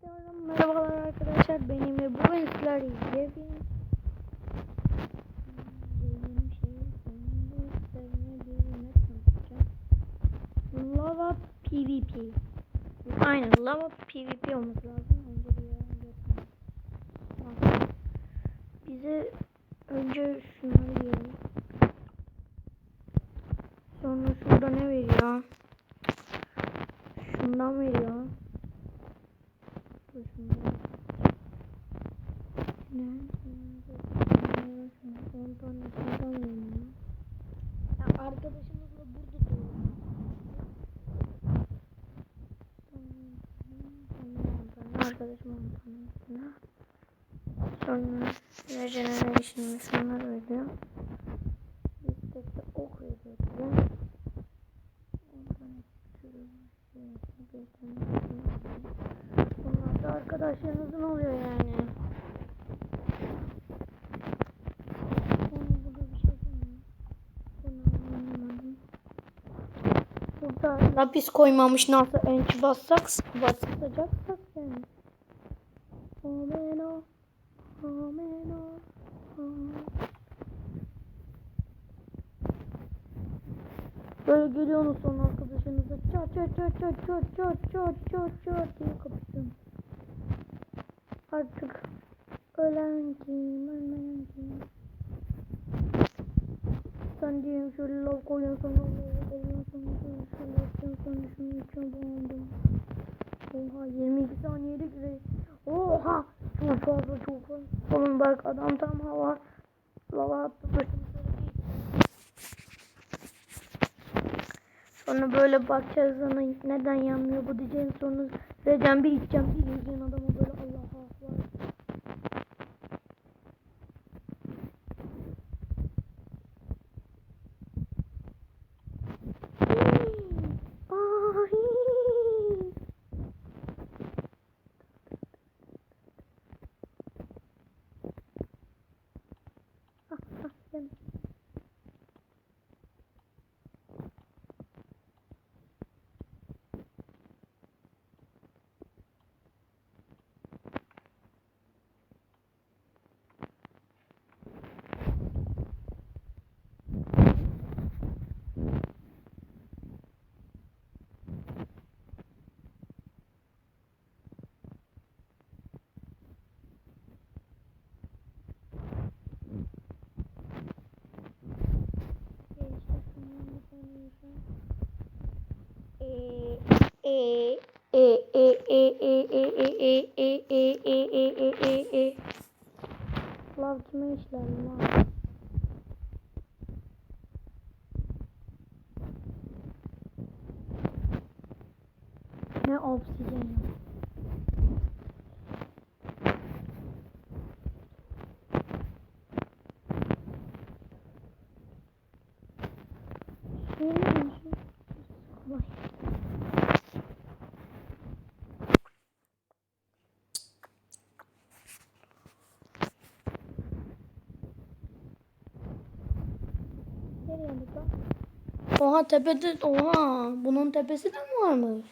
istiyorum. Merhabalar arkadaşlar benim ve bir ne tanıtacağım. Lava PvP. Aynen lava PvP olması lazım. Önce bir. Bak, Bize önce şunları yiyelim. Sonra şurada ne veriyor? Şundan veriyor başımda. Ondan ondan yanıyor. Ya arkadaşımızla burada duruyor. Arkadaşım ondan Sonra Regeneration misyonları veriyor. Da arkadaşlarınızın oluyor yani. Burada bir şey lapis koymamış nasıl enç bassak basacaksak yani. Omeno, omeno, omeno. Böyle geliyorsunuz sonra arkadaşınızla çat çat çat çat çat çat çat çat çat diye kapışıyorsunuz. Artık ölen kim, ölmeyen kim. Sen diyeyim şöyle lav koyuyorsun sonra koyuyorsun sonra şöyle şöyle yapıyorsun sonra şunu içiyorsun boğuldum. Oha 22 saniyelik re Oha çok fazla çok fazla. Oğlum bak adam tam hava lava attı başını Sonra böyle bakacağız sana neden yanmıyor bu diyeceğin sonra vereceğim bir içeceğim bir yiyeceğin adama böyle Lav kime işler lan? Ne obsidian ya? Şey mi? Kolay. Nereye? Oha tepede oha bunun tepesi de mi varmış?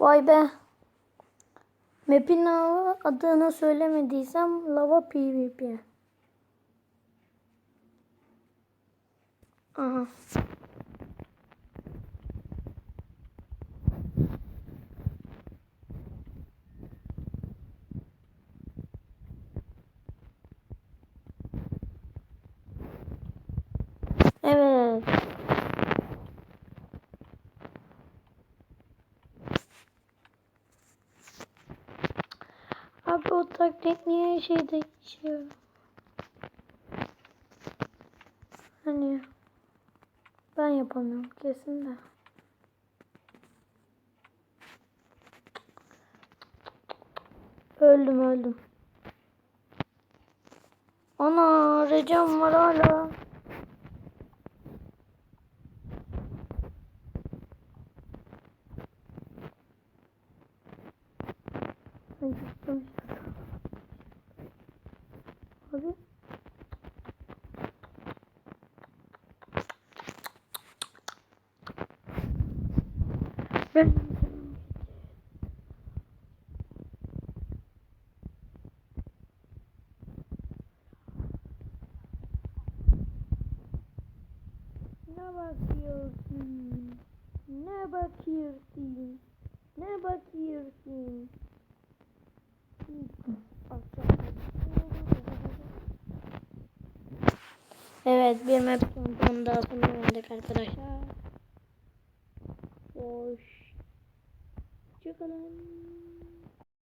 Vay be. Map'in adını söylemediysem lava PvP. Aha. Evet. Taktik niye şey değişiyor? Hani ben yapamıyorum kesin de. Öldüm öldüm. Ana recem var hala. Ay yuttum abi. Ben Ne bakıyorsun? Ne bakıyorsun? Ne bakıyorsun? Evet bir map sonunda sonuna geldik arkadaşlar. Hoş. Çıkalım.